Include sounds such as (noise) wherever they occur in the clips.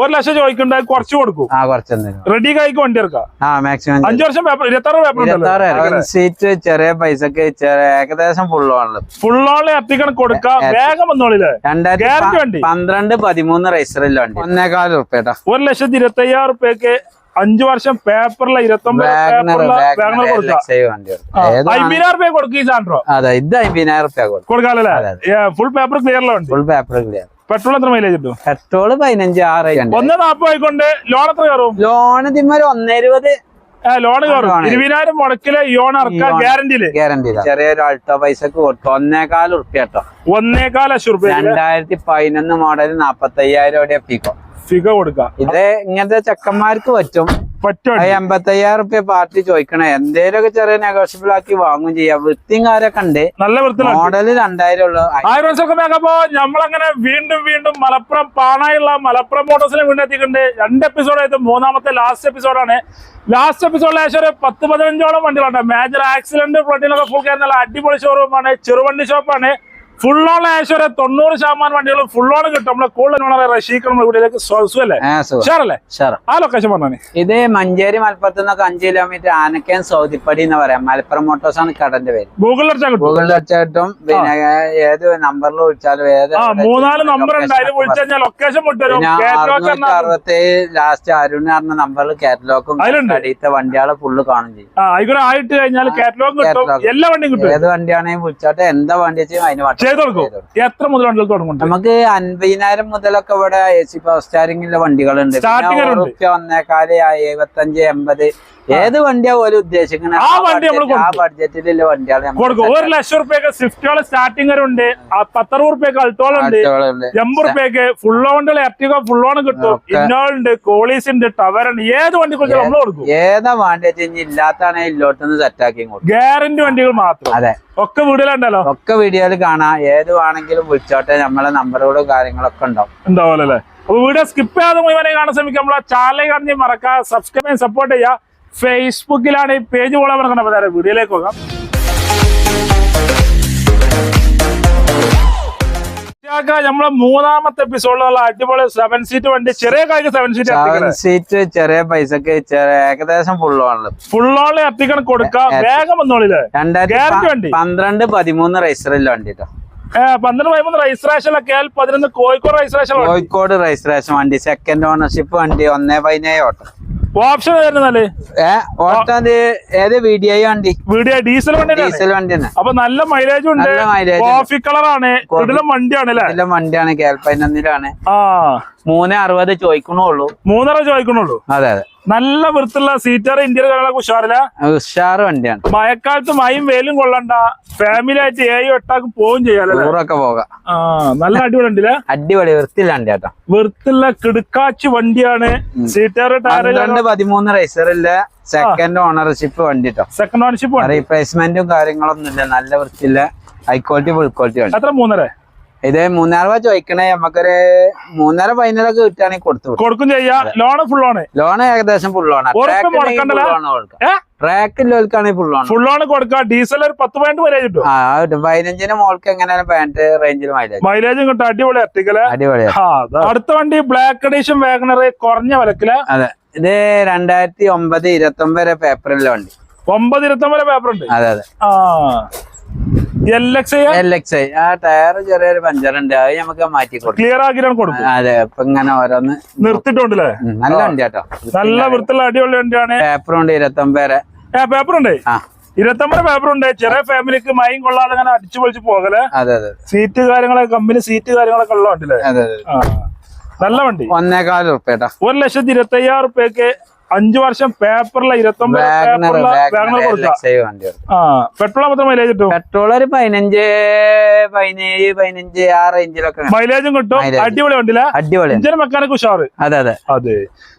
ഒരു ലക്ഷം ചോദിക്കണ്ടായി കുറച്ച് കൊടുക്കും. ആ റെഡി കായ്ക്ക് വണ്ടി എടുക്കാം. ആ മാക്സിമം അഞ്ചു വർഷം പേപ്പർ ഇരുപത്താറ് പേപ്പർ സീറ്റ് ചെറിയ പൈസക്ക് ഏകദേശം ഫുൾ ഓണിൽ ഫുൾ ഓണിൽ എത്തിക്കണം കൊടുക്കാം. വേഗം വന്നോളില്ലേ? രണ്ടായിരത്തി. പന്ത്രണ്ട് പതിമൂന്ന് റൈസറില്ല വണ്ടി. ഒന്നേകാൽ റുപ്യാട്ടാ ഒരു ലക്ഷത്തി ഇരുപത്തി അയ്യായിരം റുപ്യക്ക് അഞ്ചു വർഷം പേപ്പറിലെ ഇരുപത്തൊമ്പത് കൊടുക്കാം. ഇത് അമ്പതിനായിരം കൊടുക്കാമല്ലേ full paper clear full paper clear petrol എത്ര മൈലേജ് കിട്ടും? പെട്രോൾ പതിനഞ്ച് ആറ് ഒന്ന് നാപ്പത് ആയിക്കൊണ്ട് ലോൺ എത്ര കയറും? ലോൺ ഇതിന്മേൽ ഒന്നേരുപത്. ലോൺ കയറും. ഇരുപതിനായിരം മുടക്കിൽ ലോൺ ഇറക്കാം ഗ്യാരണ്ടിയിൽ ഗ്യാരണ്ടി ചെറിയൊരു അൾട്ടോ പൈസക്ക് കൊടുത്തു. ഒന്നേകാൽ ഉറുപ്പ്യ കേട്ടോ. ഒന്നേകാൽ ലക്ഷം രണ്ടായിരത്തി പതിനൊന്ന് മോഡൽ നാപ്പത്തി അയ്യായിരം ഓടിയ പിക്കോ ഫിഗ കൊടുക്കാം ഇത് ഇങ്ങനത്തെ ചെക്കന്മാർക്ക് പറ്റും. പറ്റും അത് എൺപത്തി റുപ്യ പാർട്ടി ചോദിക്കണേ. എന്തേലൊക്കെ ചെറിയ നെഗോഷ്യബിൾ ആക്കി വാങ്ങും ചെയ്യാം. വൃത്തിയും കാര്യമൊക്കെ ഉണ്ട്. നല്ല വൃത്തി മോഡൽ രണ്ടായിരം ഉള്ളു ആയിരം വർഷമൊക്കെ നോക്കുമ്പോ നമ്മളങ്ങനെ വീണ്ടും വീണ്ടും മലപ്പുറം പാണായുള്ള മലപ്പുറം മോട്ടോഴ്സിനെ വീണ്ടും എത്തിയിട്ടുണ്ട്. രണ്ട് എപ്പിസോഡായിട്ട് മൂന്നാമത്തെ ലാസ്റ്റ് എപ്പിസോഡാണ് ലാസ്റ്റ് എപ്പിസോഡിൽ ഏകദേശം ഒരു പത്ത് പതിനഞ്ചോളം വണ്ടികളുണ്ട്. മേജർ ആക്സിഡന്റ് ഫ്രണ്ടിലൊക്കെ ഫുൾ കയറുന്ന അടിപൊളി ഷോറൂമാണ് ചെറുവണ്ടി ഷോപ്പാണ് ഫുൾ ഓൺ ഏകദേശം ഒരു തൊണ്ണൂറ് ശതമാനം വണ്ടികൾ ഫുൾ ഓൺ കിട്ടും. നമ്മളെ കൂടുതൽ റഷീഖ് നമ്മുടെ വീട്ടിലേക്ക് സ്വല്ലേ ആ സുഖം. ഷാറല്ലേ ആ ലൊക്കേഷൻ പറഞ്ഞു ഇത് മഞ്ചേരി മലപ്പുറത്ത് നിന്നൊക്കെ അഞ്ച് കിലോമീറ്റർ ആനക്കൻ സൗദിപ്പടി എന്ന് പറയാം. മലപ്പുറം മോട്ടോഴ്സ് ആണ് കടന്റെ പേര്. ഗൂഗിളിൽ അടിച്ചാൽ ഗൂഗിളിൽ അടിച്ചാട്ടും പിന്നെ ഏത് നമ്പറിൽ വിളിച്ചാലും ഏത് മൂന്നാൽ നമ്പർ ഉണ്ട് അതിൽ വിളിച്ചു ലൊക്കേഷൻ അറുന്നൂറ്റി ലാസ്റ്റ് അരുൺ പറഞ്ഞ നമ്പറിൽ കാറ്റലോഗും. അടിയത്തെ വണ്ടികളെ ഫുള്ള് കാണും ചെയ്യും. ആയിട്ട് കഴിഞ്ഞാൽ കാറ്റലോഗ് എല്ലാ വണ്ടിയും കിട്ടും. ഏത് വണ്ടിയാണെങ്കിൽ വിളിച്ചോട്ടെ. എന്താ വണ്ടി വെച്ചാൽ അതിന് വട്ടം ചെയ്ത് കൊടുക്കും. എത്ര മുതൽ വണ്ടികൾ തുടങ്ങും നമുക്ക് അൻപതിനായിരം മുതലൊക്കെ ഇവിടെ എ സി പവർ സ്റ്റാരിംഗിലെ വണ്ടികളുണ്ട്. ഒന്നേക്കാൽ എഴുപത്തഞ്ച് എൺപത് ഏത് വണ്ടിയാ പോലും ഉദ്ദേശിക്കുന്നത് ആ വണ്ടി നമ്മൾ ആ കൊടുക്കും. ബഡ്ജറ്റിലുള്ള വണ്ടിയാണ് കൊടുക്കും. ഒരു ലക്ഷം റുപ്യക്ക് സ്വിഫ്റ്റുകൾ സ്റ്റാർട്ടിംഗ് ഉണ്ട്. പത്തറുപത് റുപ്യക്ക് അൾട്ടോൾ ഉണ്ട്. എൺപത് റുപ്യക്ക് ഫുൾ ഓണിൽ എർട്ടിക ഫുൾ ഓൺ കിട്ടും. ഉണ്ട് കോളീസ് ഉണ്ട് ടവർ ഉണ്ട്. ഏത് വണ്ടി കുറിച്ച് നമ്മൾ കൊടുക്കും? ഏതാ വണ്ടി ഇല്ലാത്തതാണ് ഇല്ലാത്താണെ ഇല്ലോട്ടൊന്ന് സെറ്റാക്കി കൊടുക്കും. ഗ്യാരണ്ടി വണ്ടികൾ മാത്രം. അതെ. ഒക്കെ വീടുകളുണ്ടല്ലോ ഒക്കെ വീഡിയോയിൽ കാണാം. ഏത് വേണമെങ്കിലും വിളിച്ചോട്ടെ. നമ്മളെ നമ്പറുകളും കാര്യങ്ങളൊക്കെ ഉണ്ടാവും. ഉണ്ടാവുമല്ലോ അല്ലേ? അപ്പൊ വീഡിയോ സ്കിപ്പ് ചെയ്യാതെ മുഴുവനെ കാണാൻ ശ്രമിക്കാം നമ്മളെ ചാനൽ കാണി മറക്കാം സബ്സ്ക്രൈബ് ചെയ്യാൻ സപ്പോർട്ട് ചെയ്യുക. ഫേസ്ബുക്കിലാണ് ഈ പേജ് പോലെ മറക്കണം വീഡിയോയിലേക്ക് പോകാം. നമ്മളെ മൂന്നാമത്തെ എപ്പിസോഡിലുള്ള അടിപൊളി സെവൻ സീറ്റ് വണ്ടി ചെറിയ കാര്യം സെവൻ സീറ്റ് സെവൻ സീറ്റ് ചെറിയ പൈസക്ക് ഏകദേശം ഫുൾ ആണല്ലോ ഫുൾ ഓൺലൈൻ എത്തിക്കണം കൊടുക്കാം. വേഗം വന്നോളില്ലേ? രണ്ടായിരത്തി. പന്ത്രണ്ട് പതിമൂന്ന് റൈസറില്ല വണ്ടി കേട്ടോ പന്ത്രണ്ട് പതിമൂന്ന് രജിസ്ട്രേഷനിലൊക്കെ ആയാൽ പതിനൊന്ന് കോഴിക്കോട് രജിസ്ട്രേഷൻ കോഴിക്കോട് രജിസ്ട്രേഷൻ വണ്ടി സെക്കൻഡ് ഓണർഷിപ്പ് വണ്ടി ഒന്നേ പതിനേഴ് ഓട്ടം. ഓപ്ഷൻ വരുന്നല്ലേ ഏ ഓട്ടം അത് ഏത് വീഡിയോ വണ്ടി? വീഡിയോ ഡീസൽ വണ്ടി. ഡീസൽ വണ്ടി അപ്പൊ നല്ല മൈലേജ് ഉണ്ട്. കോഫി കളറാണ് വണ്ടിയാണ് വണ്ടിയാണ് കേൾപ്പതിനൊന്നിലാണ് ആ. മൂന്ന് അറുപത് ചോദിക്കണുള്ളൂ. മൂന്നര ചോദിക്കണുള്ളൂ. അതെ അതെ. നല്ല വൃത്തിയുള്ള സീറ്റർ ഇന്ത്യയിൽ കാണാൻ ഉഷാറില്ല? ഉഷാറ് വണ്ടിയാണ്. മഴക്കാലത്ത് മയം വേലും കൊള്ളണ്ട. ഫാമിലി ആയിട്ട് ഏഴും എട്ടാക്കും പോവും ചെയ്യാലല്ലേ ടൂറൊക്കെ പോകാം. നല്ല അടിപൊളി ഉണ്ടല്ലേ അടിപൊളി വൃത്തിയില്ല വണ്ടി കേട്ടോ വൃത്തിയുള്ള കിടക്കാച്ച് വണ്ടിയാണ്. സീറ്റർ ടയർ പതിമൂന്ന് റൈസറില്ല സെക്കൻഡ് ഓണർഷിപ്പ് വണ്ടി കേട്ടോ സെക്കൻഡ് ഓണർഷിപ്പ് റീപ്ലേസ്മെന്റും കാര്യങ്ങളൊന്നും ഇല്ല. നല്ല വൃത്തിയില്ല ഹൈ ക്വാളിറ്റി ഫുൾ ക്വാളിറ്റി വണ്ടി. അത്ര മൂന്നര? ഇത് മൂന്നാറ് രൂപ ചോദിക്കണേ. നമുക്കൊരു മൂന്നര പതിനാലൊക്കെ കിട്ടുകയാണെങ്കിൽ കൊടുത്തു കൊടുക്കും ചെയ്യാ. ലോൺ ഫുൾ ആണ് ലോൺ ഏകദേശം ഫുൾ ആണ് ട്രാക്കിലോൽക്കാണെങ്കിൽ ഫുൾ ആണ് ഫുൾ ആണ് കൊടുക്കാം. ഡീസൽ ഒരു പത്ത് പോയിന്റ് വരെ കിട്ടും. ആ കിട്ടും. പതിനഞ്ചിന് മോൾക്ക് എങ്ങനെയാണ് പാന്റ് റേഞ്ചിൽ മൈലേജ് മൈലേജും കിട്ടും. അടിപൊളി എത്തിക്കൽ അടിപൊളി അടുത്ത വണ്ടി ബ്ലാക്ക് എഡീഷൻ വാഗണർ കുറഞ്ഞ വിലക്കിൽ. അതെ. ഇത് രണ്ടായിരത്തി ഒമ്പത് ഇരുപത്തി ഒമ്പത് വരെ പേപ്പറിലെ വണ്ടി. ഒമ്പത് ഇരുപത്തി ഒമ്പത് പേപ്പർ ഉണ്ട്. അതെ അതെ. ആ. ആ? ടയർ ചെറിയൊരു പഞ്ചർ ഉണ്ട്. അത് നമുക്ക് മാറ്റി കൊടുക്കും. ക്ലിയർ ആക്കിയാണ് കൊടുക്കും. അതെ. ഇപ്പൊ ഇങ്ങനെ ഓരോന്ന് നിർത്തിട്ടുണ്ടല്ലേ ഉം, നല്ല വണ്ടി കേട്ടോ നല്ല വൃത്തിയുള്ള അടിപൊളി വണ്ടിയാണ്. പേപ്പറും ഉണ്ട് ഇരുപത്തി ഒമ്പത് വരെ. ഏ പേപ്പർ ഉണ്ട്. ആ. ഇരുപത്തൊമ്പത് പേപ്പർ ഉണ്ട്. ചെറിയ ഫാമിലിക്ക് മയം കൊള്ളാതെ അങ്ങനെ അടിച്ചു പൊളിച്ച് പോകൽ. അതെ അതെ. സീറ്റ് കാര്യങ്ങളൊക്കെ കമ്പനി സീറ്റ് കാര്യങ്ങളൊക്കെ ഉള്ള അതെ അതെ. നല്ല വണ്ടി. ഒന്നേകാൽ ഒരു ലക്ഷത്തി ഇരുപത്തി അയ്യായിരം റുപ്യക്ക് അഞ്ചു വർഷം പേപ്പറിലെ ഇരുപത്തൊമ്പത് വാഗ്നർ വണ്ടി ആ പെട്രോൾ മാത്രം മൈലേജ് കിട്ടും? പെട്രോൾ ഒരു പതിനഞ്ച് പതിനേഴ് പതിനഞ്ച് ആ റേഞ്ചിലൊക്കെ. മൈലേജും കിട്ടും. അടിപൊളി വണ്ടിയില്ല അടിപൊളി ഇഞ്ചിന് മെക്കാനിക് ഉഷാറ്. അതെ അതെ. അതെ.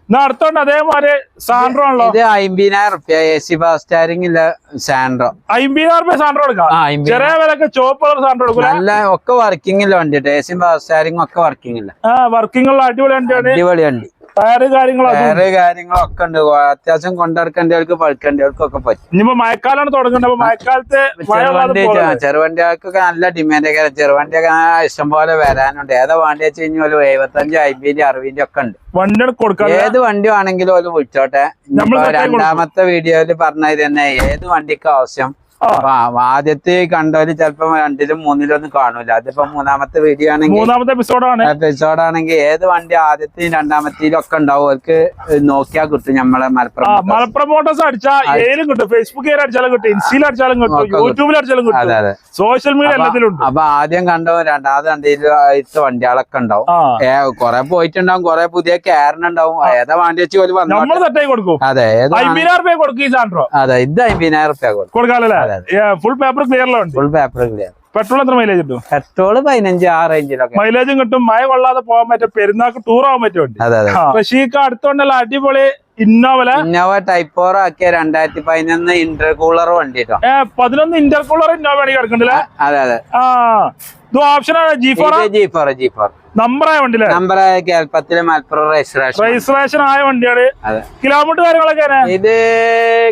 എന്നാ അടുത്തോണ്ട് അതേമാതിരി സാൻഡ്രോ ആണല്ലോ. ഇത് അമ്പതിനായിരം റുപ്യ എ സി ഫാസ്റ്റ് സ്റ്റാരിംഗ് ഇല്ല സാൻഡ്രോ അമ്പതിനായിരം റുപ്യ സാൻഡ്രോ എടുക്കാം? ചെറിയ വിലക്ക് ചോപ്പ് കളർ സാൻഡ്രോ എടുക്കും നല്ല ഒക്കെ വർക്കിംഗ് ഇല്ല വണ്ടി എ സി ഫാസ്റ്റ് സ്റ്റാരിംഗ് ഒക്കെ വർക്കിംഗ് ഇല്ല. ആ വർക്കിംഗ് ഉള്ള അടിപൊളി വണ്ടിയാണ്. അടിപൊളി വണ്ടി. ടയറ് കാര്യങ്ങളും വേറെ കാര്യങ്ങളൊക്കെ ഉണ്ട്. അത്യാവശ്യം കൊണ്ടിറക്കേണ്ടവർക്ക് പഴുക്കേണ്ടവർക്കൊക്കെ പറ്റും. ഇനിയിപ്പോ മഴക്കാലാണ് തുടങ്ങുന്നത് അപ്പൊ മഴക്കാലത്ത് മഴ ചെറുവണ്ടി പോകരുത്. ചെറുവണ്ടികൾക്കൊക്കെ നല്ല ഡിമാൻഡ് ഒക്കെ ചെറുവണ്ടിയൊക്കെ ഇഷ്ടം പോലെ വരാനുണ്ട്. ഏതാ വണ്ടി വെച്ച് കഴിഞ്ഞാൽ എഴുപത്തഞ്ച് അമ്പതിന്റെ അറുപതിന്റെ ഒക്കെ ഉണ്ട്. വണ്ടി കൊടുക്കാൻ ഏത് വണ്ടി വേണമെങ്കിലും ഒരു വിളിച്ചോട്ടെ. ഇനിയിപ്പോ കൊടുക്കും. രണ്ടാമത്തെ വീഡിയോയിൽ പറഞ്ഞത് തന്നെ ഏത് വണ്ടിക്ക് ആവശ്യം ആദ്യത്തെ കണ്ടവര് ചിലപ്പോ രണ്ടിലും മൂന്നിലും ഒന്നും കാണൂല. അതിപ്പോ മൂന്നാമത്തെ വീഡിയോ ആണെങ്കിൽ മൂന്നാമത്തെ എപ്പിസോഡാണ് എപ്പിസോഡ് ആണെങ്കിൽ ഏത് വണ്ടി ആദ്യത്തെയും രണ്ടാമത്തെയും ഒക്കെ ഉണ്ടാവും. അവർക്ക് നോക്കിയാൽ കിട്ടും നമ്മളെ മലപ്പുറം. മലപ്പുറം മോട്ടോസ് അടിച്ചാൽ ഏലും കിട്ടും. ഫേസ്ബുക്കിൽ അടിച്ചാലും കിട്ടും. ഇൻസ്റ്റയിൽ അടിച്ചാലും കിട്ടും. യൂട്യൂബിൽ അടിച്ചാലും കിട്ടും. അതെ സോഷ്യൽ മീഡിയ അപ്പൊ- എല്ലാത്തിലും അപ്പൊ ആദ്യം കണ്ടവ രണ്ടാമത് രണ്ടിലത്തെ വണ്ടികളൊക്കെ ഉണ്ടാവും. കൊറേ പോയിട്ടുണ്ടാവും. കൊറേ പുതിയ കാരനുണ്ടാവും ഏതാ വണ്ടി വെച്ച് ഒരു കൊടുക്കും. അതെ ഏത് അതെ ഇത് അമ്പതിനായിരം റുപ്യ കൊടുക്കും. കൊടുക്കാമല്ലേ ഫുൾ പേപ്പർ ക്ലിയറിലുണ്ട് ഫുൾ പേപ്പർ ക്ലിയർ പെട്രോൾ എത്ര മൈലേജ് കിട്ടും? പെട്രോൾ പതിനഞ്ച് ആ റേഞ്ചിലൊക്കെ മൈലേജും കിട്ടും മഴ കൊള്ളാതെ പോകാൻ പറ്റും പെരുന്നാൾക്ക് ടൂർ ആവാൻ പറ്റും റഷീക്ക് അടുത്തോണ്ടല്ല അടിപൊളി ഇന്നോവല ഇന്നോവ ടൈപ്പ് ഫോർ ആക്കിയ രണ്ടായിരത്തി പതിനൊന്ന് ഇന്റർകൂളർ വണ്ടി പതിനൊന്ന് ഇന്റർകൂളർ ഇന്നോവ വേണമെങ്കിൽ കിടക്കണ്ടല്ലേ അതെ അതെ. ആ. ഇത് ഓപ്ഷനാണ് G four G four G four നമ്പറായ വണ്ടിയിലെ? നമ്പർ കേരളത്തിൽ മലപ്പുറം രജിസ്ട്രേഷൻ രജിസ്ട്രേഷൻ ആയ വണ്ടിയാണ്. കിലോമീറ്റർ കാര്യങ്ങളൊക്കെ? ഇത്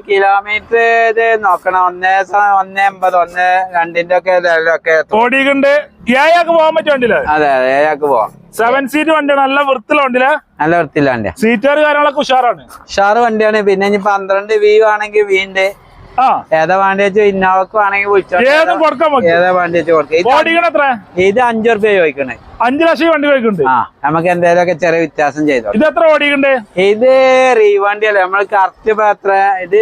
കിലോമീറ്റർ ഇത് നോക്കണം. ഒന്നേ ഒന്നേ എൺപത് ഒന്ന് രണ്ടിന്റെ ഒക്കെ. ഓടിയുണ്ട് ഏയാൾക്ക് പോകാൻ പറ്റിയ വണ്ടിയില്ലേ അതെ അതെ ഏഴാക്ക് പോവാം. സെവൻ സീറ്റ് വണ്ടിയാണ്. നല്ല വൃത്തിയുള്ള വണ്ടിയിലെ? നല്ല വൃത്തിയില്ല വണ്ടിയാണ് സീറ്റുകാർ കാര്യങ്ങളൊക്കെ ഉഷാറാണ്. ഉഷാറ് വണ്ടിയാണ്. പിന്നെ ഇനി പന്ത്രണ്ട് വ്യൂ ആണെങ്കിൽ വീണ്ട് ഏതാ വണ്ടി വെച്ച് ഇന്നോവക്ക് വേണമെങ്കിൽ വിളിച്ചോ. ഏതും കൊടുക്കാൻ പറ്റും. ഏതാ വണ്ടി വെച്ച് കൊടുക്കുക ഇത് അഞ്ചു റുപ്യ ചോദിക്കണേ. അഞ്ചു ലക്ഷം വണ്ടി പോയിക്കുണ്ട് ആ നമുക്ക് എന്തെങ്കിലുമൊക്കെ ചെറിയ വ്യത്യാസം ചെയ്തോ ഇത് എത്ര ഓടിക്കണ്ട് ഇത് റീവണ്ടി അല്ലേ? നമ്മൾ കറക്റ്റ് എത്ര? ഇത്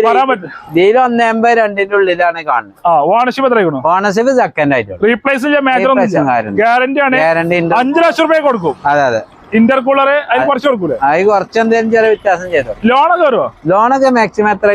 ഇതിൽ ഒന്നേ എൺപത് രണ്ടിന്റെ ഉള്ളിലാണ് കാണുന്നത്. ഓണർഷിപ്പ് എത്ര ഓണർഷിപ്പ് സെക്കൻഡ് ആയിട്ടുള്ളൂ. റീപ്ലേസ് ഗ്യാരണ്ടി ആണ്. ഗ്യാരണ്ടി അഞ്ചു ലക്ഷം രൂപ കൊടുക്കും. അതെ അതെ. ഇന്റർകൂളർ അതിന് കുറച്ച് കൊടുക്കൂലേ? അത് കുറച്ച് എന്തെങ്കിലും ചെറിയ വ്യത്യാസം ചെയ്തോ? ലോണൊക്കെ വരുമോ ലോണൊക്കെ മാക്സിമം എത്ര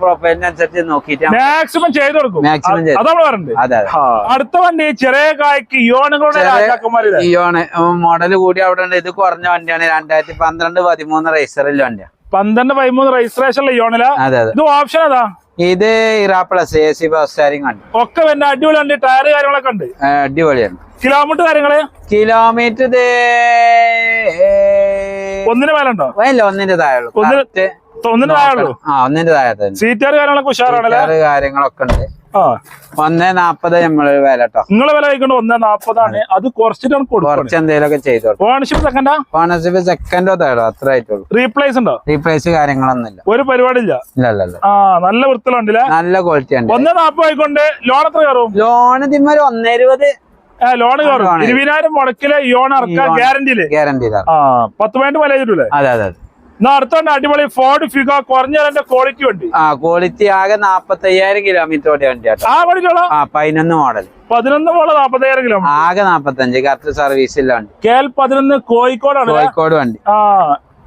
പ്രൊഫൈലിനനുസരിച്ച് നോക്കിയിട്ട് മാക്സിമം ചെയ്ത് കൊടുക്കും. മാക്സിമം ചെയ്തു അത് അതെ അതെ. അടുത്ത വണ്ടി ചെറിയ കായ്ക്ക് യോണുകളുടെ ചെറിയ- രാജാക്കന്മാരില്ലേ? ഇയോണ് മോഡൽ കൂടി അവിടെ ഉണ്ട്. ഇത് കുറഞ്ഞ വണ്ടിയാണ്. രണ്ടായിരത്തി പന്ത്രണ്ട് പതിമൂന്ന് റേസറിൽ വണ്ടിയാണ് പന്ത്രണ്ട് പതിമൂന്ന് രജിസ്ട്രേഷനിലെ യോണില അതെ അതെ. ഇത് ഓപ്ഷൻ ഏതാ? ഇത് ഇറാ പ്ലസ് എ സി ബസ് സ്റ്റാരിങ് വണ്ടി ഒക്കെ പിന്നെ അടിപൊളി വണ്ടി ടയർ കാര്യങ്ങളൊക്കെ ഉണ്ട്. അടിപൊളിയാണ് കിലോമീറ്റർ കാര്യങ്ങൾ? കിലോമീറ്റർ ഇത് ഒന്നിന് മേലുണ്ടോ? ഇല്ല ഒന്നിന്റെ താഴെ താഴെ ആ ഒന്നിന്റെ താഴെ സീറ്റുകാർ കാര്യങ്ങളൊക്കെ ഉണ്ട്. ആ. ഒന്നേ നാപ്പത് നമ്മൾ വില കേട്ടോ നിങ്ങളെ വില കഴിക്കൊണ്ട് ഒന്നേ നാപ്പതാണ്. അത് കുറച്ചിട്ടാണ് കൊടുക്കുന്നത് കുറച്ച് എന്തെങ്കിലുമൊക്കെ ചെയ്തു കൊടുക്കും ഓണർഷിപ്പ് സെക്കൻഡാ ഓണർഷിപ്പ് സെക്കൻഡോ തേർഡോ അത്ര ആയിട്ടുള്ളൂ. റീപ്ലേസ് ഉണ്ടോ? റീപ്ലേസ് കാര്യങ്ങളൊന്നും ഒരു പരിപാടിയില്ല ഇല്ല. ഇല്ല ആ നല്ല വൃത്തിലുണ്ടല്ലേ നല്ല ക്വാളിറ്റി ഉണ്ട്. ഒന്നേ നാപ്പത് ആയിക്കൊണ്ട് ലോൺ എത്ര കയറും? ലോൺ ഇതിന്മേൽ ഒന്നേ ഇരുപത് ലോൺ കയറും. ലോൺ. ഇരുപതിനായിരം മുടക്കിൽ ഇറക്കാം യോൺ. ഗ്യാരണ്ടിയിൽ ഗ്യാരണ്ടി ആ പത്ത് പോയിന്റ് വില ചെയ്തിട്ടില്ലേ? അതെ അതെ. അടുത്തോണ്ട് അടിപൊളി ഫോർഡ് ഫിഗ കുറഞ്ഞ ക്വാളിറ്റി ഉണ്ട് ആ ക്വാളിറ്റി ആകെ നാപ്പത്തി അയ്യായിരം കിലോമീറ്റർ ഓടിയ ആ വണ്ടിയുള്ള ആ പതിനൊന്ന് മോഡൽ പതിനൊന്ന് മോഡൽ നാപ്പത്തയ്യായിരം കിലോമീറ്റർ ആകെ നാപ്പത്തഞ്ച് കറക്റ്റ് സർവീസ് ഇല്ല വണ്ടി. കെ എൽ പതിനൊന്ന് കോഴിക്കോടാണ്? കോഴിക്കോട് വണ്ടി. ആ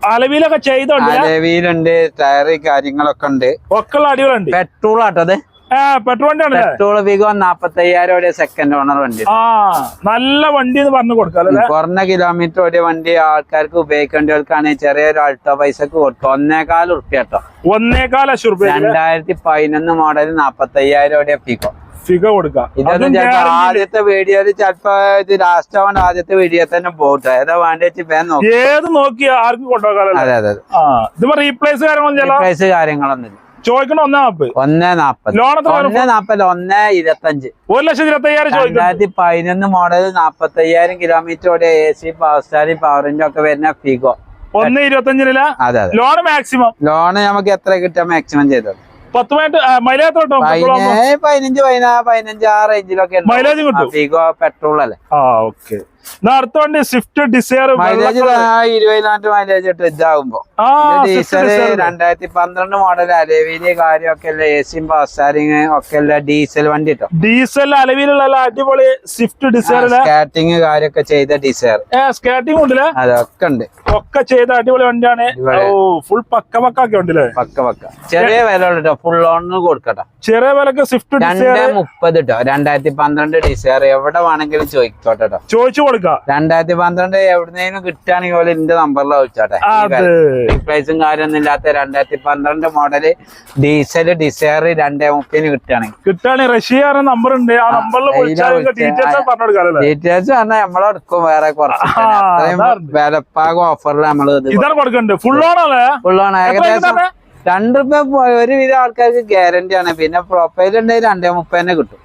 അലവിലൊക്കെ ചെയ്തോണ്ട് അലവിയിലുണ്ട് ടയറ് കാര്യങ്ങളൊക്കെ ഉണ്ട്. ഒക്കെ ഉള്ള അടിപൊളി പെട്രോൾ ആട്ടോ അതെ. പെട്രോൾ വണ്ടിയാണ് പെട്രോൾ വിഗോ നാപ്പത്തി അയ്യായിരം ഓടിയ സെക്കൻഡ് ഓണർ വണ്ടി. നല്ല വണ്ടി എന്ന് പറഞ്ഞു കൊടുക്കാം കുറഞ്ഞ കിലോമീറ്റർ ഓടിയ വണ്ടി ആൾക്കാർക്ക് ഉപയോഗിക്കേണ്ടവർക്കാണെങ്കിൽ ചെറിയൊരു അൾട്ടോ പൈസക്ക് കൊടുത്തു ഒന്നേകാൽ ഉറുപ്പ്യ കേട്ടോ. ഒന്നേകാൽ ലക്ഷം റുപ്യ രണ്ടായിരത്തി പതിനൊന്ന് മോഡൽ നാപ്പത്തി അയ്യായിരം ഓടിയ ഫിഗോ ഫിഗ കൊടുക്കാം. ആദ്യത്തെ വീഡിയോയിൽ ചിലപ്പോ ഇത് ലാസ്റ്റ് ആവാണ്ട് ആദ്യത്തെ വീഡിയോ തന്നെ പോട്ടെ ഏതാ വേണ്ടി ഏത് നോക്കിയാ ആർക്കും കൊണ്ടുപോകാൻ അതെ അതെ അതെ. ആ ഇതിപ്പോ റീപ്ലേസ് കാര്യങ്ങളും ചെയ്യാലോ പ്രൈസ് കാര്യങ്ങളൊന്നും ചോദിക്കണ ഒന്നേ നാപ്പ് ഒന്നേ നാപ്പത്. ലോൺ? ഒന്നേ നാപ്പത് ഒന്നേ ഇരുപത്തഞ്ച്. ഒരു ലക്ഷത്തി ഇരുപത്തി അയ്യായിരം രണ്ടായിരത്തി പതിനൊന്ന് മോഡൽ നാപ്പത്തി അയ്യായിരം കിലോമീറ്റർ ഓടിയ എ സി പവർ സ്റ്റാരി പവറിന്റെ ഒക്കെ വരുന്ന ഫിഗോ ഒന്ന് ഇരുപത്തഞ്ചിനില്ല അതെ ലോൺ മാക്സിമം ലോൺ നമുക്ക് എത്ര കിട്ടാൻ മാക്സിമം ചെയ്തത് പത്ത് മൈലേജ് പതിനഞ്ച് പതിനാറ് പതിനഞ്ച് ആ റേഞ്ചിലൊക്കെ. ഫിഗോ പെട്രോൾ അല്ലേ ഓക്കെ അടുത്ത വണ്ടി സ്വിഫ്റ്റ് ഡിസയർ ഇരുപതിനായിരം മൈലേജ് ഇട്ട് ഇതാകുമ്പോ Desire. രണ്ടായിരത്തി പന്ത്രണ്ട് മോഡൽ അലവിൽ കാര്യമൊക്കെ അല്ലേ എ സിയും പവർ സ്റ്റാരിങ് ഒക്കെ അല്ലേ ഡീസൽ വണ്ടി കേട്ടോ ഡീസൽ അലവിയിലുള്ള അടിപൊളി സ്വിഫ്റ്റ് ഡിസയർ സ്കാറ്റിങ് കാര്യമൊക്കെ ചെയ്ത ഡിസയർ സ്കേട്ടിംഗ് ഉണ്ടല്ലേ അതൊക്കെ ഉണ്ട്. ഒക്കെ ചെയ്ത അടിപൊളി വണ്ടിയാണ്. ഫുൾ പക്ക ഒക്കെ ഉണ്ടല്ലേ പക്ക പക്ക. ചെറിയ വില കേട്ടോ ഫുൾ ഓണിന് കൊടുക്കട്ടോ. ചെറിയ വിലക്ക് സ്വിഫ്റ്റ് രണ്ടേ മുപ്പത് കേട്ടോ രണ്ടായിരത്തി പന്ത്രണ്ട് ഡിസയർ എവിടെ വേണമെങ്കിലും ചോദിക്കോട്ടെ കേട്ടോ ചോദിച്ചു കൊടുക്കാം രണ്ടായിരത്തി പന്ത്രണ്ട് എവിടുന്നേലും കിട്ടുകയാണെങ്കിൽ പോലെ എന്റെ നമ്പറിൽ വിളിച്ചോട്ടെ അത്. റീപ്ലേസും കാര്യമൊന്നും ഇല്ലാത്ത രണ്ടായിരത്തി പന്ത്രണ്ട് മോഡൽ ഡീസൽ ഡിസയർ രണ്ടേ മുപ്പതിന് കിട്ടുകയാണെങ്കിൽ. കിട്ടുകയാണെങ്കിൽ റഷ്യ നമ്പർ ഉണ്ട്. ആ നമ്പറിൽ. ഡീറ്റെയിൽസ് പറഞ്ഞാൽ നമ്മളെടുക്കും വേറെ കുറച്ച് വിലപ്പാകും. ഓഫറിൽ നമ്മൾ ഇത് ഇതാണ് കൊടുക്കണ്ട് ഫുൾ ഓണല്ലേ ഫുള്ളാണ് ഏകദേശം ഇതാണ്? രണ്ട് റുപ്യ ഒരു വിധം ആൾക്കാർക്ക് ഗ്യാരണ്ടി ആണ്. പിന്നെ പ്രൊഫൈൽ ഉണ്ടെങ്കിൽ രണ്ടേ മുപ്പതിനെ കിട്ടും.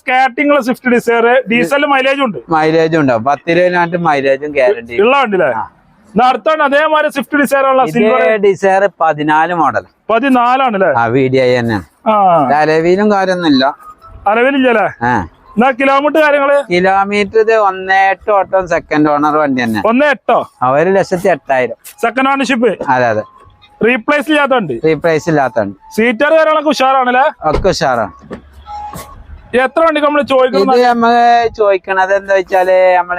സ്കാറ്റിംഗ് സ്വിഫ്റ്റ് ഡിസയർ ഡീസൽ മൈലേജ് ഉണ്ട്. മൈലേജും ഉണ്ടോ. പത്ത് രൂപ മൈലേജും ഗ്യാരണ്ടി അടുത്താണ് അതേമാതിരി സ്വിഫ്റ്റ് ഡിസയർ ഉള്ള പതിനാല് മോഡൽ പതിനാലാണല്ലേ? ആ വീഡിയോ തന്നെയാണ് ആ. അലവിയിലും കാര്യമൊന്നുമില്ല. അലവിലില്ലല്ലേ ആ. എന്നാ കിലോമീറ്റർ കാര്യങ്ങൾ? കിലോമീറ്റർ ഇത് ഒന്നേട്ട് ഓട്ടം സെക്കൻഡ് ഓണർ വണ്ടി തന്നെ. ഒന്നേ എട്ടോ? ഒരു ലക്ഷത്തി എട്ടായിരം. സെക്കൻഡ് ഓണർഷിപ്പ് അതെ അതെ. റീപ്ലേസ് ഇല്ലാത്തണ്ട് റീപ്ലേസ് ഇല്ലാത്തണ്ട് സീറ്റർ കാര്യങ്ങളൊക്കെ ഉഷാറാണല്ലേ? ഒക്കെ ഉഷാറാണ്. എത്ര വണ്ടി നമ്മൾ ചോദിക്കുന്നത് നമ്മൾ ചോദിക്കണത് എന്താ വെച്ചാൽ നമ്മൾ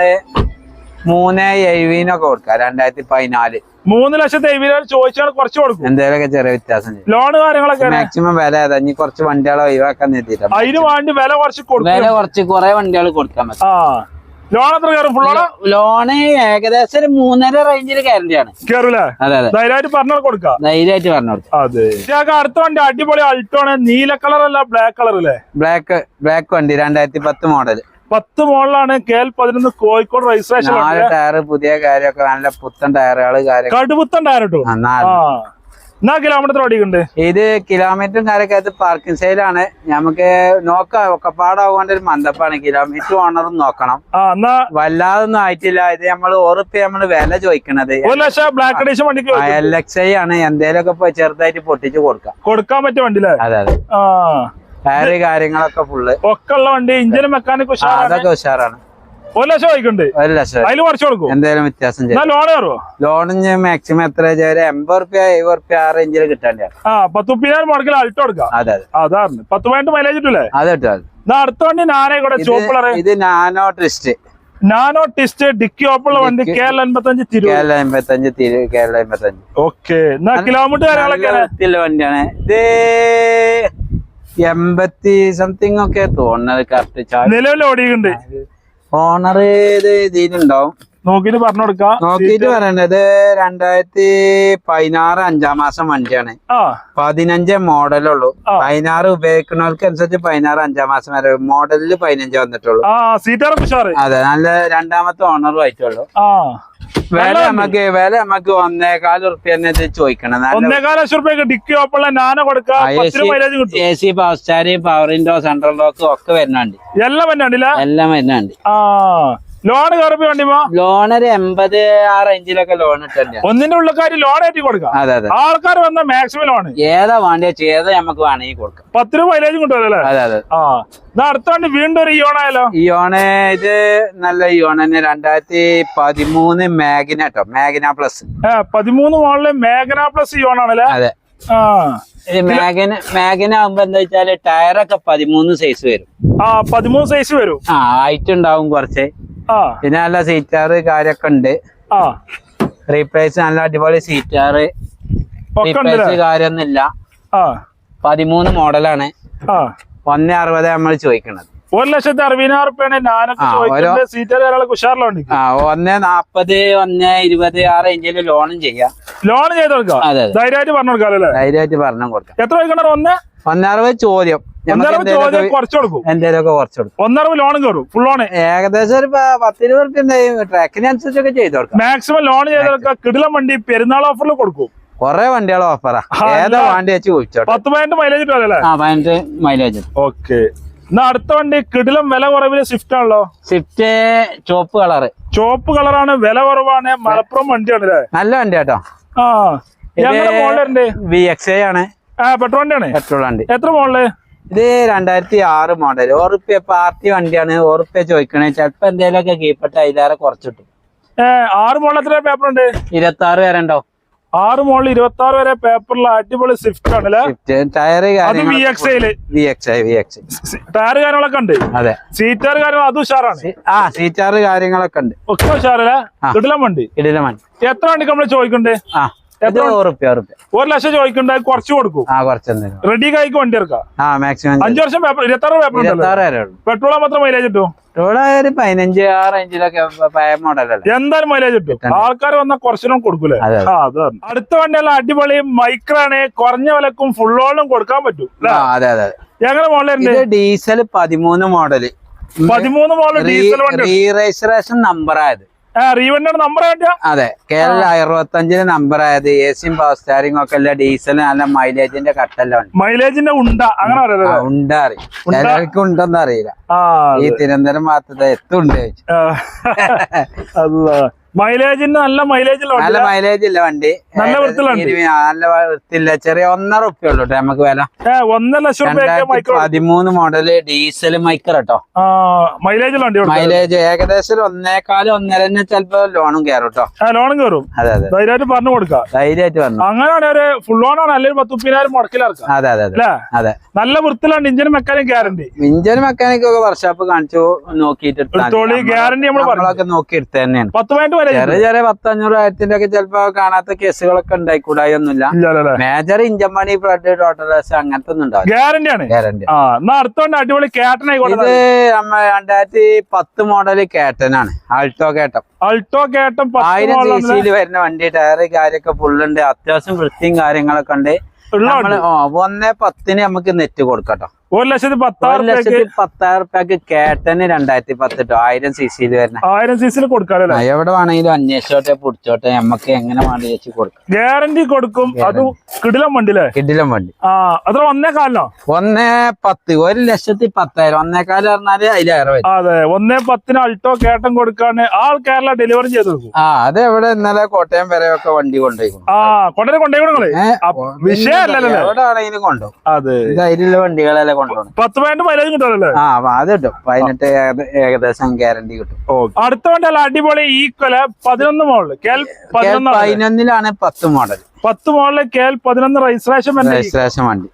മൂന്ന് എഴുപതിനൊക്കെ കൊടുക്കാം രണ്ടായിരത്തി പതിനാല്. മൂന്ന് ലക്ഷത്തെ ചോദിച്ചാൽ കുറച്ച് കൊടുക്കും. എന്തേലൊക്കെ ചെറിയ വ്യത്യാസം ലോണ് കാര്യങ്ങളൊക്കെ മാക്സിമം വില ഏതാ ഇനി കുറച്ച് വണ്ടികളെ ഒഴിവാക്കാൻ അതിന് വേണ്ടി വില കുറച്ച് കൊടുക്കും. വില കുറച്ച് കുറെ വണ്ടികൾ കൊടുക്കാൻ പറ്റും. ആ. ലോൺ എത്ര കയറും? ഫുൾ ഓണ ലോണ് ഏകദേശം ഒരു മൂന്നര റേഞ്ചിൽ കയറൂലേ അതെ ധൈര്യമായിട്ട് പറഞ്ഞാൽ കൊടുക്കാം ധൈര്യമായിട്ട് പറഞ്ഞു കൊടുക്കാം. അതെ. അടുത്ത വണ്ടി അടിപൊളി അൾട്ടോ ആണ്. നീല കളർ അല്ല ബ്ലാക്ക് കളർ അല്ലേ ബ്ലാക്ക് ബ്ലാക്ക് വണ്ടി രണ്ടായിരത്തി പത്ത് മോഡൽ പത്ത് മോളിലാണ് കെ എൽ പതിനൊന്ന് കോഴിക്കോട് രജിസ്ട്രേഷൻ നാല് ടയർ പുതിയ കാര്യമൊക്കെ നല്ല പുത്തൻ ടയറുകൾ കാര്യം ആ, നാല്. ആ. എന്നാ കിലോമീറ്റർ ഓടിക്കുന്നുണ്ട് ഇത് കിലോമീറ്ററും കാര്യമൊക്കെ അത് പാർക്കിംഗ് സൈലാണ് നമുക്ക് നോക്കാം. ഒക്കെപ്പാടാകൊണ്ട് ഒരു മന്ദപ്പാണ്. കിലോമീറ്റർ ഓണറും നോക്കണം. വല്ലാതൊന്നും ആയിട്ടില്ല. ഇത് നമ്മൾ ഉറപ്പ് നമ്മൾ വില ചോദിക്കണത്. എൽ എക്സ് ഐ ആണ്. എന്തേലൊക്കെ ചെറുതായിട്ട് പൊട്ടിച്ച് കൊടുക്കാം. കൊടുക്കാൻ പറ്റിയ വണ്ടി അതെ അതെ. ആ. ടയറ് കാര്യങ്ങളൊക്കെ ഫുള്ള് ഒക്കെ ഉള്ള വണ്ടി ഇഞ്ചിൻ മെക്കാനിക് അതൊക്കെ ഉഷാറാണ്. ഒരു ലക്ഷം ചോദിക്കുന്നുണ്ട് ഒരു ലക്ഷം അതിൽ കുറച്ച് കൊടുക്കും വ്യത്യാസം ചെയ്യും. ലോൺ കയറുമോ ലോണിന് മാക്സിമം എത്ര ഒരു എൺപത് റുപ്യ എഴുപത് റുപ്യ ആ റേഞ്ചിൽ കിട്ടാണ്ട് ആ പത്ത് മുപ്പതിനായിരം മുടക്കിൽ അൾട്ടോ കൊടുക്കാം. അതെ അതെ. അതാണ്. പത്ത് പോയിന്റ് മൈലേജ് കിട്ടൂലേ അത് കിട്ടും അത്. എന്നാ അടുത്ത വണ്ടി നാനേ കൂടെ ചുവപ്പ് ഇത് Nano twist. Nano twist dickey ഓപ്പുള്ള വണ്ടി കേരള എൺപത്തഞ്ച് കേരള എൺപത്തഞ്ച് കേരള എൺപത്തഞ്ച് ഓക്കെ. എന്നാ കിലോമീറ്റർ വണ്ടിയാണ്. ഇത് എൺപത്തി സംതിങ് ഒക്കെ തോന്നുന്നത് കറക്റ്റ് നിലവിൽ ഓടിയിട്ടുണ്ട്. ഓണർ ഇത് ഇതിലുണ്ടാവും? നോക്കിട്ട് പറഞ്ഞു കൊടുക്കാം. നോക്കിട്ട് പറയണത് രണ്ടായിരത്തി പതിനാറ് അഞ്ചാം മാസം വണ്ടിയാണ്. പതിനഞ്ച് മോഡലുള്ളൂ. പതിനാറ് ഉപയോഗിക്കുന്നവർക്ക് അനുസരിച്ച് പതിനാറ് അഞ്ചാം മാസം വരെ മോഡലിൽ പതിനഞ്ച് വന്നിട്ടുള്ളൂ. അതെ നല്ല രണ്ടാമത്തെ ഓണറും ആയിട്ടുള്ളൂ. ആ. വില നമുക്ക് വില നമുക്ക് ഒന്നേകാൽ ഉറുപ്പ്യ തന്നെ ചോദിക്കണം. A C power steering power window central lock ഒക്കെ വരുന്നുണ്ട്. എല്ലാം വരുന്നുണ്ട് എല്ലാം വരുന്നുണ്ട്. ആ. ലോൺ കയറിപ്പോ വണ്ടിമോ ലോൺ ഒരു എൺപത് ആ റേഞ്ചിലൊക്കെ ലോൺ ഇട്ടുണ്ട് ഒന്നിന്റെ ഉള്ളക്കാര് ലോൺ ആയിട്ട് കൊടുക്കാം. അതെ അതെ. ആൾക്കാർ വന്ന മാക്സിമം ലോൺ ഏതാ വേണ്ടിയ ഏതാ നമുക്ക് വേണമെങ്കിൽ കൊടുക്കാം. പത്ത് രൂപ മൈലേജ് കൊണ്ടുവരല്ലേ അതെ അതെ. ആ അടുത്ത വണ്ടി വീണ്ടും ഒരു ഇയോണായാലോ ഇയോണ് ഇത് നല്ല ഇയോൺ തന്നെ രണ്ടായിരത്തി പതിമൂന്ന് മാഗിന കേട്ടോ മാഗിന പ്ലസ് പതിമൂന്ന് മോളിൽ മേഘന പ്ലസ് ഇയോണാണല്ലേ അതെ. ആ. മേഘന മാഗിന മാഗിന ആകുമ്പോ എന്താ വെച്ചാൽ ടയറൊക്കെ പതിമൂന്ന് സൈസ് വരും. ആ പതിമൂന്ന് സൈസ് വരും. ആ ഹൈറ്റ് ഉണ്ടാവും കുറച്ച്. പിന്നെ നല്ല സീറ്റാറ് കാര്യൊക്കെ ഉണ്ട്. റീപ്ലേസ് നല്ല അടിപൊളി സീറ്റാറ് റീപ്ലേസ് കാര്യമൊന്നുമില്ല. ആ. പതിമൂന്ന് മോഡലാണ്. ഒന്ന് അറുപത് നമ്മൾ ചോദിക്കണത്. ഒരു ലക്ഷത്തി അറുപതിനായിരം റുപ്യാണ് ഒന്ന് ഉഷാറിലുണ്ട് നാപ്പത് ഒന്ന് ഇരുപത് ആ റേഞ്ചിൽ ലോണും ചെയ്യാം. ലോൺ ചെയ്ത് കൊടുക്കാം ധൈര്യമായിട്ട് പറഞ്ഞു കൊടുക്കാം ധൈര്യമായിട്ട് പറഞ്ഞു കൊടുക്കാം. എത്ര ചോദിക്കണോ ഒന്ന്? ഒന്നറുപത് ചോദ്യം. എന്തേലൊക്കെ കുറച്ച് കൊടുക്കും എന്തേലൊക്കെ കുറച്ച് കൊടുക്കും ഒന്നരവ് ലോണും കയറും ഫുൾ ലോണ് ഏകദേശം ഒരു പത്തിരുപത് റുപ്യ ട്രാക്കിനനുസരിച്ചൊക്കെ ചെയ്ത് കൊടുക്കാം മാക്സിമം ലോൺ ചെയ്ത് കൊടുക്കാം കിടിലം വണ്ടി പെരുന്നാൾ ഓഫറിൽ കൊടുക്കും. കൊറേ വണ്ടികൾ ഓഫറാ ഏതാ വണ്ടി വെച്ച് ചോദിച്ചോട്ടെ പത്ത് പതിനെട്ട് മൈലേജ് ആ പതിനെട്ട് മൈലേജ് ഓക്കെ എന്നാ അടുത്ത വണ്ടി കിടിലം വില കുറവിൽ സ്വിഫ്റ്റ് ആണല്ലോ? സ്വിഫ്റ്റ് ചോപ്പ് കളറ്. ചുവപ്പ് കളറാണ് വില കുറവാണ് മലപ്പുറം വണ്ടിയാണ് നല്ല വണ്ടി കേട്ടോ. ആ വി എക്സ് ആണ്. പെട്രോൾ വണ്ടിയാണ്. പെട്രോൾ വണ്ടി. എത്ര മോളിൽ? ഇത് രണ്ടായിരത്തി ആറ് മോഡൽ ഓറുപ്യ പാർട്ടി വണ്ടിയാണ്. ഓറുപ്യ ചോദിക്കണേ. ചിലപ്പോ എന്തേലൊക്കെ കീപ്പട്ട് അതിലേറെ കുറച്ചിട്ടു. ആറ് മോളിൽ എത്ര പേപ്പർ ഉണ്ട്? ഇരുപത്തി ആറ് വരെ ഉണ്ടോ ആറ് മോളിൽ ഇരുപത്തി ആറ് വരെ പേപ്പറിൽ അടിപൊളി സ്വിഫ്റ്റ് ആണല്ലേ ടയർ ടയർ കാര്യങ്ങളൊക്കെ ഉണ്ട്? അതെ. സീറ്റാർ കാര്യങ്ങൾ അതും ഉഷാറാണ്? ആ സീറ്റാറ് കാര്യങ്ങളൊക്കെ ഉണ്ട്. ഒക്കെ ഉഷാറല്ലേ? ആ. കിടിലം വണ്ടി? ഇടില വണ്ടി. എത്ര വണ്ടിക്ക് നമ്മൾ ചോദിക്കണ്ടേ? ആ. ഒരു ലക്ഷം ചോദിക്കണ്ട കുറച്ച് കൊടുക്കും. റെഡി കായ്ക്ക് വണ്ടി ഇറക്കാം അഞ്ചു വർഷം പേപ്പർ ഇരുപത്താറ് പേപ്പർ പെട്രോൾ മാത്രം മൈലേജ് കിട്ടും? പതിനഞ്ച് ആ റേഞ്ചിലൊക്കെ എന്തായാലും മൈലേജ് കിട്ടും. ആൾക്കാർ വന്നാൽ കുറച്ചിനും കൊടുക്കൂലേ? അടുത്ത വണ്ടിയല്ല അടിപൊളി മൈക്രാണ്. കുറഞ്ഞ വിലക്കും ഫുള്ളോളും കൊടുക്കാൻ പറ്റും. അതെ അതെ ഞങ്ങളുടെ മോഡലുണ്ട് ഡീസൽ പതിമൂന്ന് മോഡൽ പതിമൂന്ന് മോഡൽ ഡീസൽ വണ്ടി. റീ രജിസ്ട്രേഷൻ നമ്പർ ആയത്. അതെ കേരള അറുപത്തഞ്ചിന് നമ്പർ ആയത് എ സിയും പവർ സ്റ്റാരിംഗ് ഒക്കെ അല്ല ഡീസൽ നല്ല മൈലേജിന്റെ കട്ടെല്ലാം ഉണ്ട് മൈലേജിന്റെ ഉണ്ട അങ്ങനെ പറയല്ലോ? എല്ലാവർക്കും ഉണ്ടെന്ന് അറിയില്ല. ഈ തിരുവനന്തപുരം ഭാഗത്ത് എത്തുണ്ട് ചോദിച്ചു. (laughs) അല്ല നല്ല മൈലേജ് നല്ല മൈലേജ് ഇല്ല വണ്ടി. നല്ല വൃത്തിയുള്ള നല്ല വൃത്തിയില്ല ചെറിയ ഒന്നര ഉപ്പ ഉള്ളു നമുക്ക് വില. ഒന്നര ലക്ഷം പതിമൂന്ന് മോഡൽ ഡീസൽ മൈക്കർ കേട്ടോ മൈലേജ് മൈലേജ് ഏകദേശം ഒന്നേക്കാൽ ഒന്നര തന്നെ ചിലപ്പോ ലോണും കയറും കേട്ടോ ലോണും കയറും അതെ അതെ. ധൈര്യമായിട്ട് പറഞ്ഞു കൊടുക്കാം. ധൈര്യമായിട്ട് പറഞ്ഞു. അങ്ങനെയാണ് ഒരു ഫുൾ ഓൺ ആണ്. അല്ലെങ്കിൽ പത്ത് മുപ്പതിനായിരം മുടക്കിലിറക്കാം അതെ അതെ അതെ. നല്ല വൃത്തിയിലാണ് engine mechanic guarantee engine mechanic ഒക്കെ വർഷാപ്പ് കാണിച്ചു നോക്കിയിട്ട് ഗ്യാരണ്ടി നമ്മളൊക്കെ നോക്കി എടുത്ത തന്നെയാണ്. പത്ത് പതിനെട്ട് വരെ ചെറിയ ചെറിയ പത്തഞ്ഞൂറ് ആയിരത്തിന്റെ ഒക്കെ ചിലപ്പോ കാണാത്ത കേസുകളൊക്കെ ഉണ്ടായിക്കൂടായി ഒന്നുമില്ല. മേജർ ഇഞ്ചൻ പണി ഫ്ലഡ് ടോട്ടൽ അങ്ങനത്തെ ഒന്നും ഉണ്ടാവില്ല. ഗ്യാരണ്ടി ആണ്. ഗ്യാരണ്ടി ആ എന്നാ അടുത്ത വണ്ടി അടിപൊളി ഇത് നമ്മ രണ്ടായിരത്തി പത്ത് മോഡൽ കേട്ടനാണ് ആൾട്ടോ കേട്ടം അൾട്ടോ കേട്ടം ആയിരം സി സിയിൽ വരുന്ന വണ്ടി ടയറ് കാര്യമൊക്കെ ഫുള്ളുണ്ട് അത്യാവശ്യം വൃത്തിയും കാര്യങ്ങളൊക്കെ ഉണ്ട്. നമ്മൾ ഒന്നേ പത്തിന് നമുക്ക് നെറ്റ് കൊടുക്കട്ടോ ഒരു ലക്ഷത്തി പത്താറ് ലക്ഷത്തി പത്തായിരം റുപ്യക്ക് കേട്ടന് രണ്ടായിരത്തി പത്ത് ആയിരം സി സിയിൽ വരുന്ന ആയിരം സി സിയിൽ ആ, എവിടെ വേണമെങ്കിലും അന്വേഷിച്ചോട്ടെ പിടിച്ചോട്ടെ. നമുക്ക് എങ്ങനെ വേണ്ടി കൊടുക്കാം. ഗ്യാരണ്ടി കൊടുക്കും. അത് കിടിലം വണ്ടില്ലേ കിടിലം വണ്ടി. ആ അത്ര ഒന്നേ കാലോ ഒന്നേ പത്ത് ഒരു ലക്ഷത്തി പത്തായിരം. ഒന്നേ കാലം പറഞ്ഞാൽ അതിലേറെ വരും. അതെ ഒന്നേ പത്തിന് അൾട്ടോ കേട്ടൻ കൊടുക്കാണ് ആൾ കേരള ഡെലിവറി ചെയ്ത് കൊടുക്കും. ആ അത് എവിടെ ഇന്നലെ കോട്ടയം വരെ ഒക്കെ വണ്ടി കൊണ്ടുപോയി ആ കൊണ്ടേ കൊണ്ടേ വിഷയം വിഷയമല്ലല്ലോ എവിടെ ആണെങ്കിലും കൊണ്ടുപോകും. അതെ. ഇതിലുള്ള വണ്ടികളെല്ലാം കൊണ്ടുപോകണം പത്ത് പതിനെട്ട് മൈലേജ് കിട്ടാറല്ലേ ആ അത് കിട്ടും. പതിനെട്ട് ഏകദേശം ഗ്യാരണ്ടി കിട്ടും. അടുത്ത വണ്ടി അടിപൊളി അടിപൊളി ഈക്വൽ പതിനൊന്ന് മോഡൽ പതിനൊന്നിലാണ് പത്ത് മോഡൽ പത്ത് മോഡൽ കേൽ പതിനൊന്ന് രജിസ്ട്രേഷൻ രജിസ്ട്രേഷൻ വണ്ടി.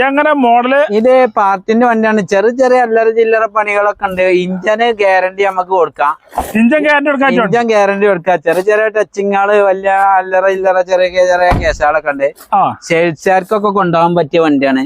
എങ്ങനെ മോഡൽ ഇത് പാർട്ടിന്റെ വണ്ടിയാണ്. ചെറിയ ചെറിയ അല്ലറ ചില്ലറ പണികളൊക്കെ ഉണ്ട്. ഇഞ്ചന് ഗ്യാരണ്ടി നമുക്ക് കൊടുക്കാം. ഇഞ്ചൻ ഗ്യാരണ്ടി കൊടുക്കാം? ഇഞ്ചൻ ഗ്യാരണ്ടി കൊടുക്കാം. ചെറിയ ചെറിയ ടച്ചിങ്ങാൾ വലിയ അല്ലറ ഇല്ലറ ചെറിയ ചെറിയ കേസുകളൊക്കെ ഉണ്ട്. സെയിൽസുകാർക്കൊക്കെ കൊണ്ടുപോകാൻ പറ്റിയ വണ്ടിയാണ്.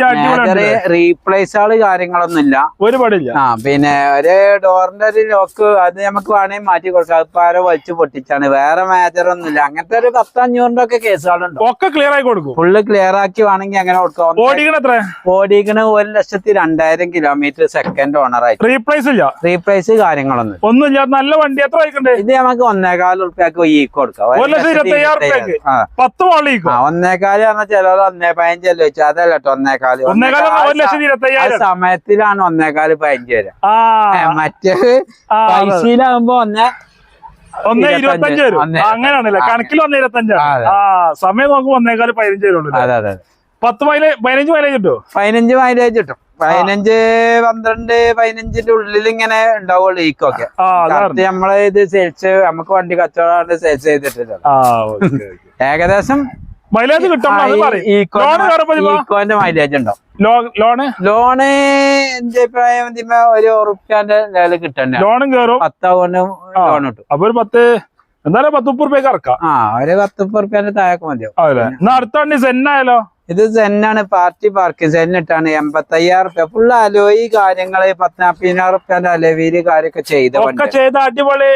ചെറിയ റീപ്ലേസ് ആൾ കാര്യങ്ങളൊന്നും ഇല്ല. ഒരുപാടില്ല ആ പിന്നെ ഒരു ഡോറിന്റെ ഒരു ലോക്ക് അത് നമുക്ക് വേണമെങ്കിൽ മാറ്റി കൊടുക്കാം. അതിപ്പോ ആരോ വലിച്ചു പൊട്ടിച്ചാണ്. വേറെ മേജർ ഒന്നുമില്ല അങ്ങനത്തെ ഒരു പത്ത് അഞ്ഞൂറിന്റെ ഒക്കെ കേസുകളുണ്ട്. ഒക്കെ ക്ലിയർ ആയി കൊടുക്കും. ഫുള്ള് ക്ലിയർ ആക്കി വേണമെങ്കിൽ അങ്ങനെ കൊടുക്കാം. ഓടിക്കണ എത്ര? ഓടിക്കണ ഒരു ലക്ഷത്തി രണ്ടായിരം കിലോമീറ്റർ സെക്കൻഡ് ഓണർ ആയി. റീപ്ലേസ് ഇല്ല? റീപ്ലേസ് കാര്യങ്ങളൊന്നും ഒന്നുമില്ല നല്ല വണ്ടി എത്ര ആയിക്കണ്ടേ? ഇത് നമുക്ക് ഒന്നേകാൽ ഉറുപ്പ്യക്ക് ഈ കൊടുക്കാം. ഒരു ലക്ഷത്തി ഇരുപത്തി പത്ത് ഒന്നേകാൽ പറഞ്ഞാൽ ചിലർ ഒന്നേ പതിനഞ്ച് ചോദിച്ചാൽ അതല്ല കേട്ടോ ഒന്നേകാൽ. സമയത്തിലാണ് ഒന്നേകാൽ പതിനഞ്ച് വരെ ആ. മറ്റേ. പൈസയിലാകുമ്പോ ഒന്നേ ഒന്ന് ഇരുപത്തഞ്ച്. വരും. അങ്ങനെയാണല്ലേ? കണക്കിൽ ഒന്ന് ഇരുപത്തഞ്ചാണ്. ആ സമയം നോക്കുമ്പോ ഒന്നേകാൽ പതിനഞ്ച് വരുള്ളൂ അതെ അതെ. പത്ത് പതിനഞ്ച് മൈലേജ് കിട്ടുമോ പതിനഞ്ച് മൈലേജ് കിട്ടും. പതിനഞ്ച് പന്ത്രണ്ട് പതിനഞ്ചിന്റെ ഉള്ളിൽ ഇങ്ങനെ ഉണ്ടാവുള്ളൂ ഈക്കൊക്കെ നമ്മൾ ഇത് സെയിൽസ് നമുക്ക് വണ്ടി കച്ചവടം സെയിൽസ് ചെയ്തിട്ടില്ല ഏകദേശം മൈലേജ് കിട്ടും ഈക്കോന്റെ മൈലേജ് ഉണ്ടാവും. ലോണ്? ലോണ് എന്റെ അഭിപ്രായം ഒരു ഉറുപ്പ്യാന്റെ ലെവൽ കിട്ടണ്ട. ലോണും കയറും പത്താവുകൊണ്ട്. ലോൺ കിട്ടും. അപ്പൊ ഒരു പത്ത് എന്തായാലും പത്ത് മുപ്പത് രൂപയ്ക്ക് ഇറക്കാം. ആ ഒരു പത്ത് മുപ്പത് ഉറുപ്പ്യാന്റെ താഴേക്ക് മതിയാവും. അടുത്ത വണ്ടി സെന്നായാലോ? ഇത് സെന്നാണ് പാർട്ടി പാർക്ക് സെന്നിട്ടാണ്. എൺപത്തി അയ്യായിരം റുപ്യ. ഫുള്ള് അലോയി കാര്യങ്ങൾ പത്ത് നാപ്പതിനായിരം റുപ്യന്റെ അലവീര് കാര്യൊക്കെ ചെയ്ത അടിപൊളി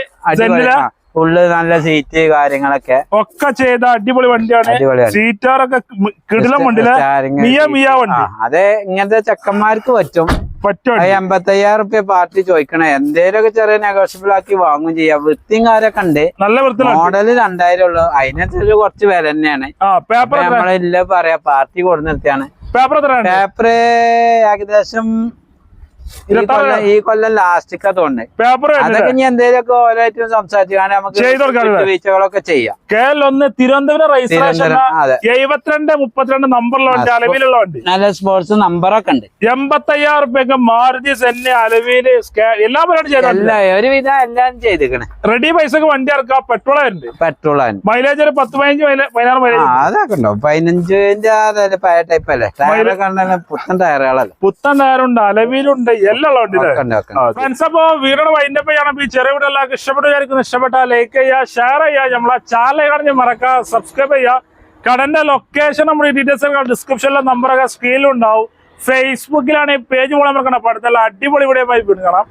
ഫുള്ള് നല്ല സീറ്റ് കാര്യങ്ങളൊക്കെ. ഒക്കെ ചെയ്ത അടിപൊളി വണ്ടിയാണ്. സീറ്റാറൊക്കെ കിടിലം വണ്ടി. അതെ ഇങ്ങനത്തെ ചെക്കന്മാർക്ക് പറ്റും. എൺപത്തയ്യായിരം റുപ്യ പാർട്ടി ചോദിക്കണേ. എന്തേലൊക്കെ ചെറിയ നെഗോഷ്യബിൾ ആക്കി വാങ്ങും ചെയ്യാം. വൃത്തിയും കാര്യമൊക്കെ ഉണ്ട്. നല്ല വൃത്തി മോഡൽ രണ്ടായിരം ഉള്ളു. അതിനനുസരിച്ച് കുറച്ച് വില തന്നെയാണ്. നമ്മളില്ല പറയാ. പാർട്ടി കൊടു നിർത്തിയാണ്. പേപ്പർ എത്രയാണ് പേപ്പർ ഏകദേശം ഈ കൊല്ലം ലാസ്റ്റിക് ലാസ്റ്റിക്കാ തോന്നുന്നത് പേപ്പർ അതൊക്കെ ഇനി എന്തെങ്കിലുമൊക്കെ ഓരോറ്റും സംസാരിച്ചാണ് നമുക്ക് വീഴ്ചകളൊക്കെ ചെയ്യാം. തിരുവനന്തപുരം രജിസ്ട്രേഷൻ എഴുപത്തിരണ്ട് മുപ്പത്തിരണ്ട് അലവിലുള്ള വണ്ടി. നല്ല സ്പോർട്സ് നമ്പറൊക്കെ ഉണ്ട്. എൺപത്തയ്യായിരം റുപ്യക്ക് മാരുതി സെന്നെ അലവിൽ സ്കാ- എല്ലാ ഒരുവിധം എല്ലാം ചെയ്തിക്കണേ റെഡി പൈസക്ക് വണ്ടി ഇറക്കാം പെട്രോൾ ഉണ്ട് പെട്രോൾ മൈലേജ് ഒരു പത്ത് പതിനഞ്ച് പതിനാറ് മൈലേജ് അതൊക്കെ ഉണ്ടോ. പതിനഞ്ചിന്റെ പഴയ ടൈപ്പ് അല്ലേ? ടയറൊക്കെ പുത്തൻ ടയറുകളല്ലേ പുത്തൻ ടയറുണ്ട് അലവിലുണ്ട് എല്ലാം. ഫ്രണ്ട്സ് അപ്പോ വീടിന് വൈൻഡപ്പ് ചെയ്യണം ഈ ചെറിയ വീട് എല്ലാവർക്കും ഇഷ്ടപ്പെട്ടു വിചാരിക്കുന്നു. ഇഷ്ടപ്പെട്ടാൽ ലൈക്ക് ചെയ്യുക ഷെയർ ചെയ്യുക. നമ്മളെ ചാനൽ കാണിച്ച് മറക്കുക സബ്സ്ക്രൈബ് ചെയ്യുക. കടന്റെ ലൊക്കേഷൻ നമ്മുടെ ഡീറ്റെയിൽസ് ഡിസ്ക്രിപ്ഷനിലെ നമ്പറൊക്കെ സ്ക്രീനിലും ഉണ്ടാവും ഫേസ്ബുക്കിലാണ് ഈ പേജ് പോലെ നമുക്ക് കാണാം. അടുത്തുള്ള അടിപൊളി വീഡിയോ ആയി വീണ്ടും കാണാം.